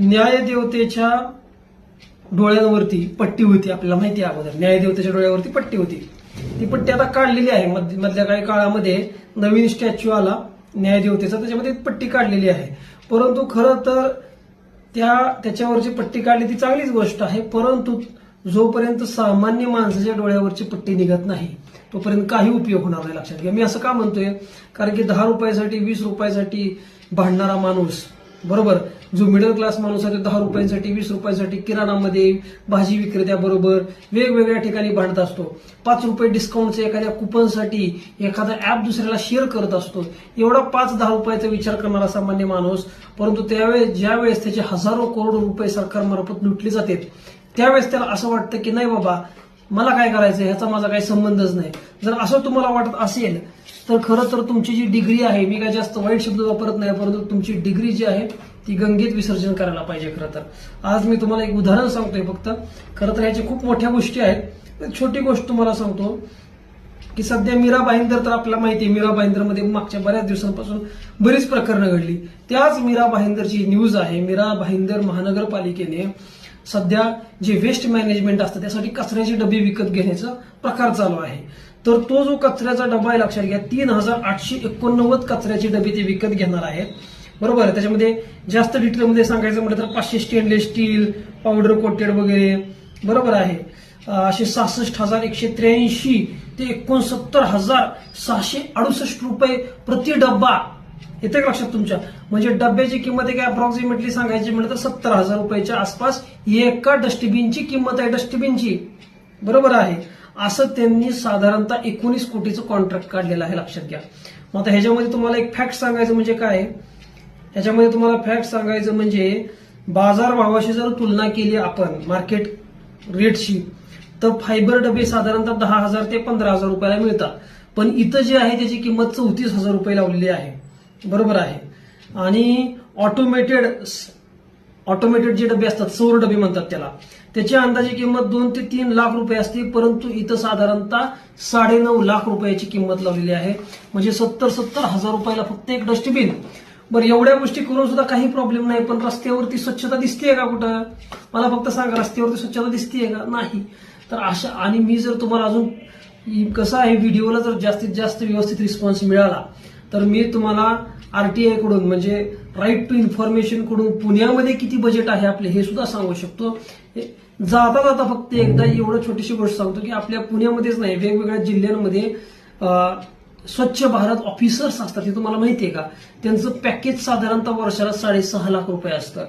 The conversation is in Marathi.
न्यायदेवतेच्या डोळ्यांवरती पट्टी होती आपल्याला माहिती आहे अगोदर. न्यायदेवतेच्या डोळ्यावरती पट्टी होती. ती पट्टी आता काढलेली आहे. मधल्या काही काळामध्ये नवीन स्टॅच्यू आला न्यायदेवतेचा. त्याच्यामध्ये पट्टी काढलेली आहे. परंतु खरं तर त्या त्याच्यावरची पट्टी काढली ती चांगलीच गोष्ट आहे. परंतु जोपर्यंत सामान्य माणसाच्या डोळ्यावरची पट्टी निघत नाही तोपर्यंत काही उपयोग होणार नाही लक्षात घ्या. मी असं का म्हणतोय? कारण की दहा रुपयासाठी वीस रुपयासाठी भांडणारा माणूस बरोबर. जो मिडल क्लास माणूस आहे तो दहा रुपयांसाठी वीस रुपयांसाठी किराणामध्ये भाजी विक्रेत्याबरोबर वेगवेगळ्या ठिकाणी भांडत असतो. पाच रुपये डिस्काउंटचं एखाद्या कुपनसाठी एखादा ऍप दुसऱ्याला शेअर करत असतो. एवढा पाच दहा रुपयाचा विचार करणारा सामान्य माणूस परंतु त्यावेळेस ज्यावेळेस त्याचे हजारो करोड रुपये सरकारमार्फत लुटले जातात त्यावेळेस त्याला असं वाटतं की नाही बाबा मला काय करायचं ह्याचा माझा काही संबंधच नाही. जर असं तुम्हाला वाटत असेल तर खरं तर तुमची जी डिग्री आहे मी काय जास्त वाईट शब्द वापरत नाही परंतु तुमची डिग्री जी आहे ती गंगेत विसर्जन करायला पाहिजे खरं तर. आज मी तुम्हाला एक उदाहरण सांगतोय फक्त. खरं तर ह्याच्या खूप मोठ्या गोष्टी आहेत. एक छोटी गोष्ट तुम्हाला सांगतो की सध्या मीरा भाईंदर तर आपल्याला माहिती आहे मीरा भाईंदरमध्ये मागच्या बऱ्याच दिवसांपासून बरीच प्रकरणं घडली. त्याच मीरा भाईंदरची न्यूज आहे मीरा भाईंदर महानगरपालिकेने सध्या जे वेस्ट मॅनेजमेंट असतं त्यासाठी कचऱ्याचे डबे विकत घेण्याचा प्रकार चालू आहे. तर तो जो कचऱ्याचा डबा आहे लक्षात घ्या तीन हजार आठशे एकोणनव्वद कचऱ्याचे डबे ते विकत घेणार आहेत. बरोबर आहे. त्याच्यामध्ये जास्त डिटेलमध्ये सांगायचं म्हटलं तर पाचशे स्टेनलेस स्टील पावडर कोटेड वगैरे. बरोबर आहे. असे सहासष्ट हजार एकशे त्र्याऐंशी ते एकोणसत्तर हजार सहाशे अडुसष्ट रुपये प्रति डब्बा येते का लक्षात तुमच्या. म्हणजे डब्याची किंमत आहे अप्रॉक्सिमेटली सांगायची म्हटलं तर सत्तर हजार रुपयाच्या आसपास एका डस्टबिनची किंमत आहे डस्टबिनची. बरोबर आहे. असं त्यांनी साधारणतः एकोणीस कोटीचं कॉन्ट्रॅक्ट काढलेलं आहे लक्षात घ्या. मग आता ह्याच्यामध्ये तुम्हाला एक फॅक्ट सांगायचं म्हणजे काय? ह्याच्यामध्ये तुम्हाला फॅक्ट सांगायचं म्हणजे बाजार भावाशी जर तुलना केली आपण मार्केट रेटशी तर फायबर डबे साधारणतः दहा हजार ते पंधरा हजार रुपयाला मिळतात. पण इथं जे आहे त्याची किंमत चौतीस हजार रुपये लावलेली आहे. बरोबर आहे. आणि ऑटोमेटेड ऑटोमेटेड जे डबे असतात सौर डबे म्हणतात त्याला. त्याची अंदाजे किंमत दोन ते तीन लाख रुपये असते परंतु इथं साधारणतः साडेनऊ लाख रुपयाची किंमत लावलेली आहे. म्हणजे सत्तर सत्तर हजार रुपयाला फक्त एक डस्टबिन बरं एवढ्या गोष्टी करून सुद्धा काही प्रॉब्लेम नाही पण रस्त्यावरती स्वच्छता दिसतेय का कुठं? मला फक्त सांगा रस्त्यावरती स्वच्छता दिसतेय का? नाही. तर अशा आणि मी जर तुम्हाला अजून कसं आहे व्हिडिओला जर जास्तीत जास्त व्यवस्थित रिस्पॉन्स मिळाला तर मी तुम्हाला आरटीआयकडून म्हणजे राईट टू इन्फॉर्मेशनकडून पुण्यामध्ये किती बजेट आहे आपले हे सुद्धा सांगू शकतो. जाता जाता फक्त एकदा एवढं छोटीशी गोष्ट सांगतो की आपल्या पुण्यामध्येच नाही वेगवेगळ्या जिल्ह्यांमध्ये स्वच्छ भारत ऑफिसर्स असतात हे तुम्हाला माहितीये का? त्यांचं पॅकेज साधारणतः वर्षाला साडेसहा लाख रुपये असतं.